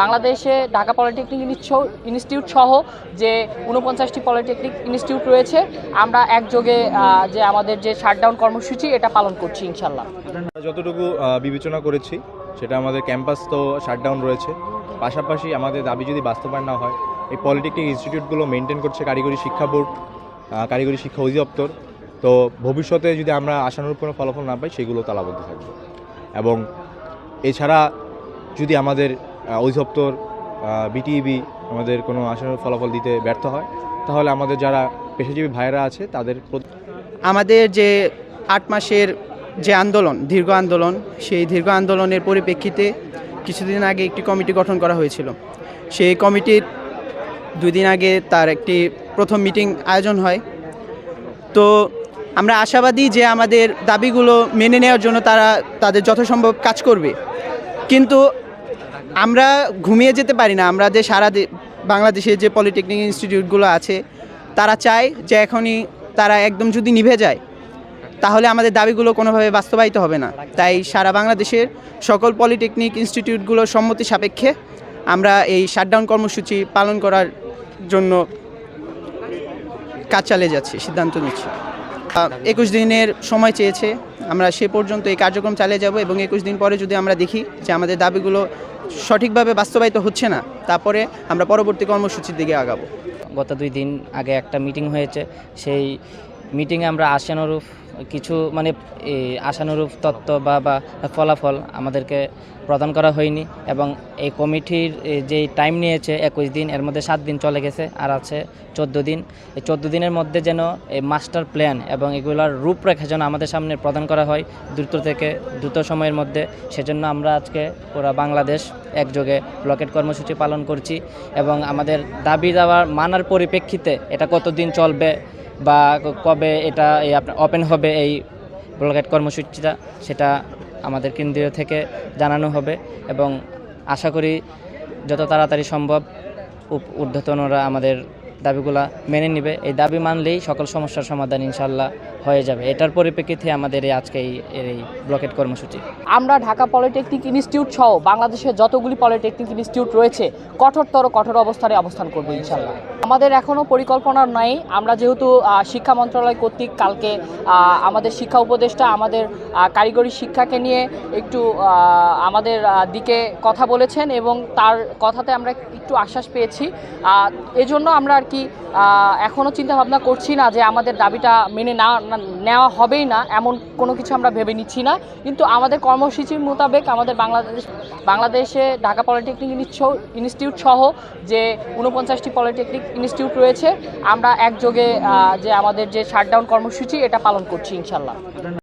বাংলাদেশে Dhaka polytechnic ইনস্টিটিউ- institute সহ যে উনপঞ্চাশটি পলিটেকনিক ইনস্টিটিউট রয়েছে, আমরা একযোগে যে আমাদের যে শাটডাউন কর্মসূচি, এটা পালন করছি, ইনশাল্লাহ। যতটুকু বিবেচনা করেছি, সেটা আমাদের ক্যাম্পাস তো শাটডাউন রয়েছে। পাশাপাশি আমাদের দাবি যদি বাস্তবায়ন না হয়, এই পলিটেকনিক ইনস্টিটিউটগুলো মেনটেন করছে কারিগরি শিক্ষা বোর্ড কারিগরি শিক্ষা অধিদপ্তর। তো ভবিষ্যতে যদি আমরা আশানুরূপ কোনো ফলাফল না পাই, সেগুলো তালাবদ্ধ থাকবে। এবং এছাড়া যদি আমাদের অধিদপ্তর বিটিইবি আমাদের কোনো আশানুরূপ ফলাফল দিতে ব্যর্থ হয়, তাহলে আমাদের যারা পেশাজীবী ভাইয়েরা আছে, তাদের আমাদের যে আট মাসের যে আন্দোলন, দীর্ঘ আন্দোলন, সেই দীর্ঘ আন্দোলনের পরিপ্রেক্ষিতে কিছুদিন আগে একটি কমিটি গঠন করা হয়েছিল। সেই কমিটির দুই দিন আগে তার একটি প্রথম মিটিং আয়োজন হয়। তো আমরা আশাবাদী যে আমাদের দাবিগুলো মেনে নেওয়ার জন্য তারা তাদের যথাসম্ভব কাজ করবে। কিন্তু আমরা ঘুমিয়ে যেতে পারি না। আমরা যে সারা বাংলাদেশে যে পলিটেকনিক ইনস্টিটিউটগুলো আছে, তারা চায় যে এখনই তারা একদম যদি নিভে যায়, তাহলে আমাদের দাবিগুলো কোনোভাবে বাস্তবায়িত হবে না। তাই সারা বাংলাদেশের সকল পলিটেকনিক ইনস্টিটিউটগুলোর সম্মতি সাপেক্ষে আমরা এই শাটডাউন কর্মসূচি পালন করার জন্য কাজ চালিয়ে যাচ্ছি, সিদ্ধান্ত নিচ্ছি। একুশ দিনের সময় চেয়েছে। আমরা সে পর্যন্ত এই কার্যক্রম চালিয়ে যাব এবং একুশ দিন পরে যদি আমরা দেখি যে আমাদের দাবিগুলো সঠিকভাবে বাস্তবায়িত হচ্ছে না, তারপরে আমরা পরবর্তী কর্মসূচির দিকে আগাবো। গত দুই দিন আগে একটা মিটিং হয়েছে, সেই মিটিংয়ে আমরা আশানুরূপ কিছু মানে আশানুরূপ তত্ত্ব বা বা ফলাফল আমাদেরকে প্রদান করা হয়নি এবং এই কমিটির এ, যে টাইম নিয়েছে একুশ দিন এর মধ্যে সাত দিন চলে গেছে আর আছে চোদ্দ দিন। এই চোদ্দ দিনের মধ্যে যেন এই মাস্টার প্ল্যান এবং এগুলোর রূপরেখা যেন আমাদের সামনে প্রদান করা হয় দ্রুত থেকে দ্রুত সময়ের মধ্যে সেজন্য আমরা আজকে পুরো বাংলাদেশ একযোগে ব্লকেট কর্মসূচি পালন করছি এবং আমাদের দাবি দাওয়ার মানার পরিপ্রেক্ষিতে এটা কতদিন চলবে বা কবে এটা এই আপনার ওপেন হবে এই ব্লকেট কর্মসূচিটা, সেটা আমাদের কেন্দ্রীয় থেকে জানানো হবে এবং আশা করি যত তাড়াতাড়ি সম্ভব ঊর্ধ্বতনরা আমাদের দাবিগুলা মেনে নেবে। এই দাবি মানলেই সকল সমস্যার সমাধান ইনশাল্লাহ হয়ে যাবে। এটার পরিপ্রেক্ষিতে আমাদের এই আজকে এই ব্লকেট কর্মসূচি। আমরা ঢাকা পলিটেকনিক ইনস্টিটিউট সহ বাংলাদেশের যতগুলি পলিটেকনিক ইনস্টিটিউট রয়েছে, কঠোরতর, কঠোর অবস্থানে অবস্থান করব ইনশাল্লাহ আমাদের এখনও পরিকল্পনা নাই। আমরা যেহেতু শিক্ষা মন্ত্রণালয় কর্তৃক কালকে আমাদের শিক্ষা উপদেষ্টা, আমাদের কারিগরি শিক্ষাকে নিয়ে একটু আমাদের দিকে কথা বলেছেন এবং তার কথাতে আমরা একটু আশ্বাস পেয়েছি। এজন্য আমরা আর কি এখনও চিন্তাভাবনা করছি না যে আমাদের দাবিটা মেনে না নেওয়া হবেই না, এমন কোনো কিছু আমরা ভেবে নিচ্ছি না। কিন্তু আমাদের কর্মসূচির মোতাবেক আমাদের বাংলাদেশ, বাংলাদেশে ঢাকা পলিটেকনিক ইনস্টিটিউ- ইনস্টিটিউট সহ যে উনপঞ্চাশটি পলিটেকনিক ইনস্টিটিউট রয়েছে, আমরা একযোগে যে আমাদের যে শাটডাউন কর্মসূচি, এটা পালন করছি ইনশাল্লাহ।